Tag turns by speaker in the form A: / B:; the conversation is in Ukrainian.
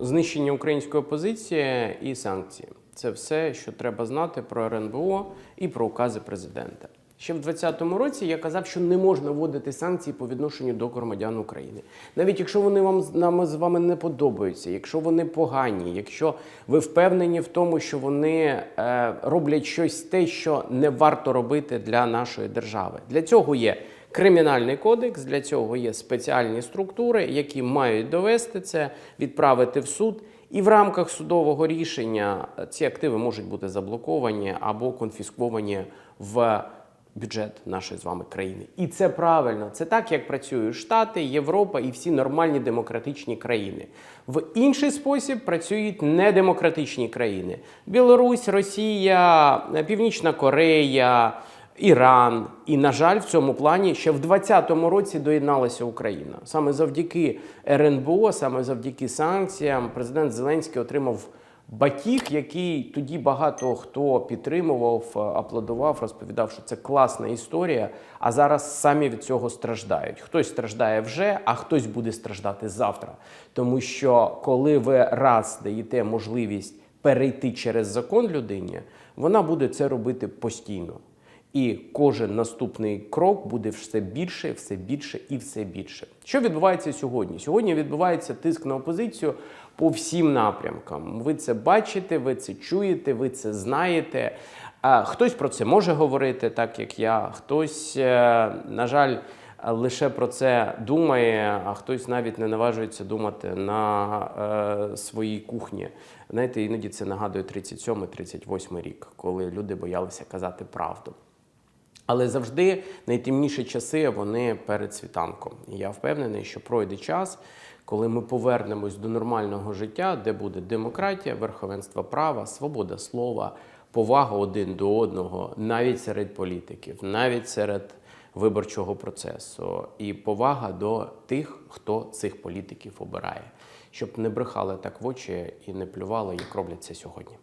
A: знищення української опозиції і санкції. Це все, що треба знати про РНБО і про укази президента. Ще в 2020 році я казав, що не можна вводити санкції по відношенню до громадян України, навіть якщо вони вам нам з вами не подобаються, якщо вони погані, якщо ви впевнені в тому, що вони е, роблять щось те, що не варто робити для нашої держави. Для цього є кримінальний кодекс, для цього є спеціальні структури, які мають довести це, відправити в суд. І в рамках судового рішення ці активи можуть бути заблоковані або конфісковані в бюджет нашої з вами країни. І це правильно. Це так, як працюють Штати, Європа і всі нормальні демократичні країни. В інший спосіб працюють недемократичні країни: Білорусь, Росія, Північна Корея. Іран і, на жаль, в цьому плані ще в 2020 році доєдналася Україна. Саме завдяки РНБО, саме завдяки санкціям, президент Зеленський отримав батіг, який тоді багато хто підтримував, аплодував, розповідав, що це класна історія. А зараз самі від цього страждають. Хтось страждає вже, а хтось буде страждати завтра. Тому що коли ви раз даєте можливість перейти через закон людині, вона буде це робити постійно. І кожен наступний крок буде все більше, все більше і все більше. Що відбувається сьогодні? Сьогодні відбувається тиск на опозицію по всім напрямкам. Ви це бачите, ви це чуєте, ви це знаєте. Хтось про це може говорити, так як я, хтось, е, на жаль, лише про це думає, а хтось навіть не наважується думати на е, своїй кухні. Знаєте, іноді це нагадує 37-38 рік, коли люди боялися казати правду. Але завжди найтемніші часи вони перед світанком. І я впевнений, що пройде час, коли ми повернемось до нормального життя, де буде демократія, верховенство права, свобода слова, повага один до одного, навіть серед політиків, навіть серед виборчого процесу, і повага до тих, хто цих політиків обирає, щоб не брехали так в очі і не плювали, як роблять це сьогодні.